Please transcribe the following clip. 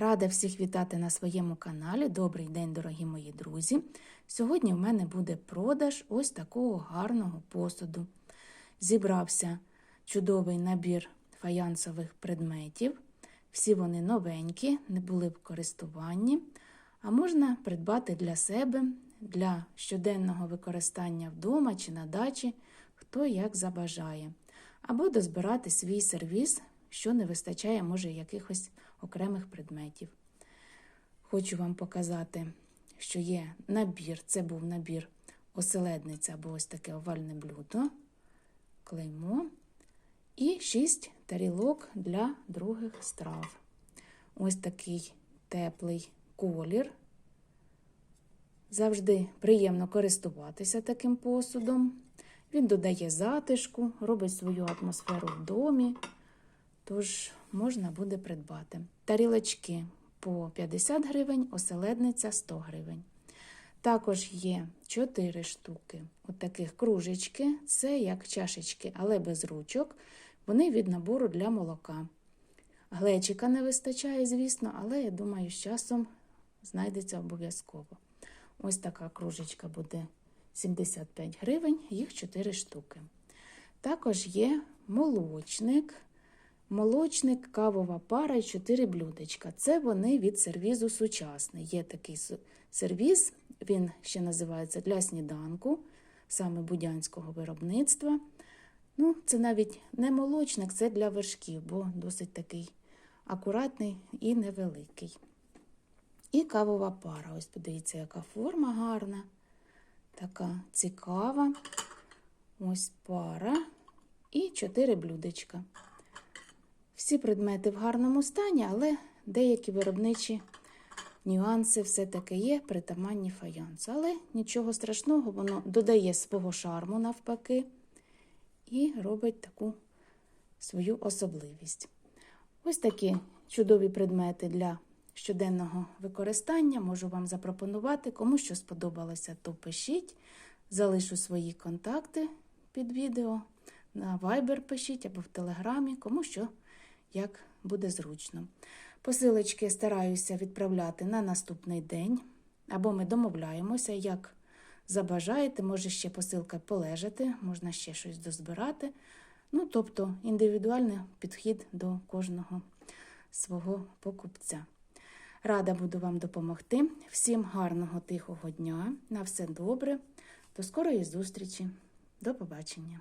Рада всіх вітати на своєму каналі. Добрий день, дорогі мої друзі. Сьогодні в мене буде продаж ось такого гарного посуду. Зібрався чудовий набір фаянсових предметів. Всі вони новенькі, не були в користуванні, а можна придбати для себе, для щоденного використання вдома чи на дачі, хто як забажає, або дозбирати свій сервіс, що не вистачає, може, якихось окремих предметів. Хочу вам показати, що є набір. Це був набір оселедниця або ось таке овальне блюдо, клеймо і 6 тарілок для других страв. Ось такий теплий колір. Завжди приємно користуватися таким посудом. Він додає затишку, робить свою атмосферу в домі, тож можна буде придбати. Тарілочки по 50 гривень, оселедниця 100 гривень. Також є 4 штуки от таких кружечки, це як чашечки, але без ручок. Вони від набору для молока. Глечика не вистачає, звісно, але я думаю, з часом знайдеться обов'язково. Ось така кружечка буде 75 гривень, їх 4 штуки. Також є молочник, молочник, кавова пара і 4 блюдечка. Це вони від сервізу сучасний. Є такий сервіз, він ще називається для сніданку, саме будянського виробництва. Ну, Це навіть не молочник, це для вершків, бо досить такий акуратний і невеликий. І кавова пара. Ось подивіться, яка форма гарна, така цікава. Ось пара і чотири блюдечка. Всі предмети в гарному стані, але деякі виробничі нюанси все-таки є, притаманні фаянсу. Але нічого страшного, воно додає свого шарму навпаки і робить таку свою особливість. Ось такі чудові предмети для щоденного використання можу вам запропонувати. Кому що сподобалося, то пишіть. Залишу свої контакти під відео. На Viber пишіть або в Телеграмі, кому що як буде зручно. Посилочки стараюся відправляти на наступний день, або ми домовляємося, як забажаєте, може ще посилка полежати, можна ще щось дозбирати. Ну, тобто індивідуальний підхід до кожного свого покупця. Рада буду вам допомогти. Всім гарного, тихого дня. На все добре. До скорої зустрічі. До побачення.